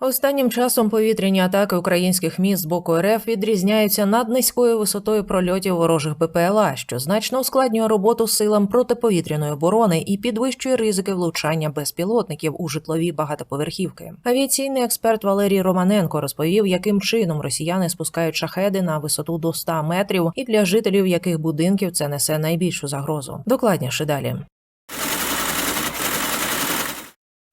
Останнім часом повітряні атаки українських міст з боку РФ відрізняються над низькою висотою прольотів ворожих БПЛА, що значно ускладнює роботу силам протиповітряної оборони і підвищує ризики влучання безпілотників у житлові багатоповерхівки. Авіаційний експерт Валерій Романенко розповів, яким чином росіяни спускають шахеди на висоту до 100 метрів, і для жителів яких будинків це несе найбільшу загрозу. Докладніше далі.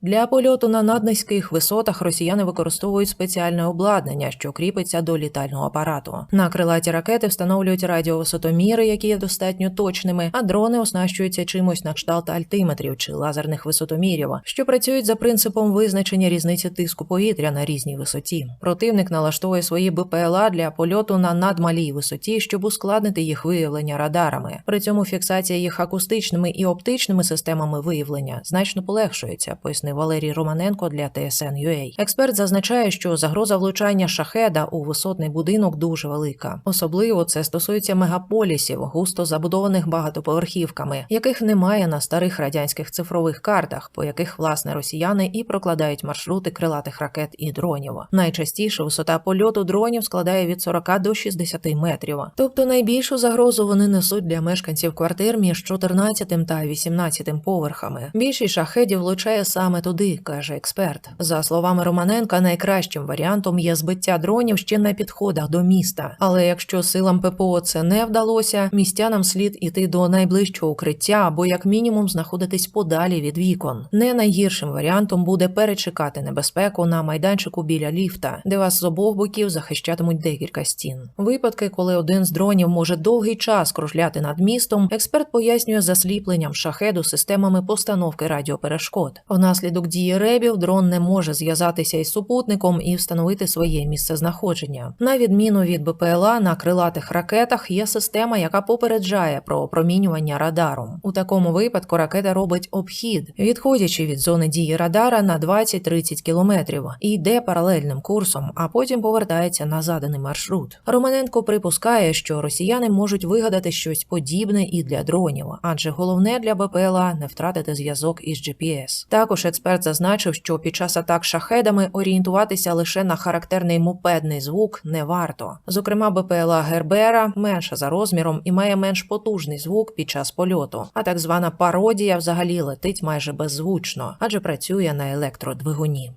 Для польоту на наднизьких висотах росіяни використовують спеціальне обладнання, що кріпиться до літального апарату. На крилаті ракети встановлюють радіовисотоміри, які є достатньо точними, а дрони оснащуються чимось на кшталт альтиметрів чи лазерних висотомірів, що працюють за принципом визначення різниці тиску повітря на різній висоті. Противник налаштовує свої БПЛА для польоту на надмалій висоті, щоб ускладнити їх виявлення радарами. При цьому фіксація їх акустичними і оптичними системами виявлення значно полегшується, пояснив Валерій Романенко для TSN.ua. Експерт зазначає, що загроза влучання шахеда у висотний будинок дуже велика. Особливо це стосується мегаполісів, густо забудованих багатоповерхівками, яких немає на старих радянських цифрових картах, по яких власне росіяни і прокладають маршрути крилатих ракет і дронів. Найчастіше висота польоту дронів складає від 40 до 60 метрів. Тобто найбільшу загрозу вони несуть для мешканців квартир між 14 та 18 поверхами. Більшість шахедів влучає саме туди, каже експерт. За словами Романенка, найкращим варіантом є збиття дронів ще на підходах до міста. Але якщо силам ППО це не вдалося, містянам слід іти до найближчого укриття або як мінімум знаходитись подалі від вікон. Не найгіршим варіантом буде перечекати небезпеку на майданчику біля ліфта, де вас з обох боків захищатимуть декілька стін. Випадки, коли один з дронів може довгий час кружляти над містом, експерт пояснює засліпленням шахеду системами постановки радіоперешкод. Внаслідок дії ребів дрон не може зв'язатися із супутником і встановити своє місцезнаходження. На відміну від БПЛА на крилатих ракетах є система, яка попереджає про опромінювання радаром. У такому випадку ракета робить обхід, відходячи від зони дії радара на 20-30 кілометрів і йде паралельним курсом, а потім повертається на заданий маршрут. Романенко припускає, що росіяни можуть вигадати щось подібне і для дронів, адже головне для БПЛА не втратити зв'язок із GPS. Також експерт зазначив, що під час атак шахедами орієнтуватися лише на характерний мопедний звук не варто. Зокрема, БПЛА Гербера менша за розміром і має менш потужний звук під час польоту. А так звана пародія взагалі летить майже беззвучно, адже працює на електродвигуні.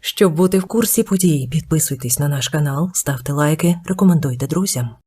Щоб бути в курсі подій, підписуйтесь на наш канал, ставте лайки, рекомендуйте друзям.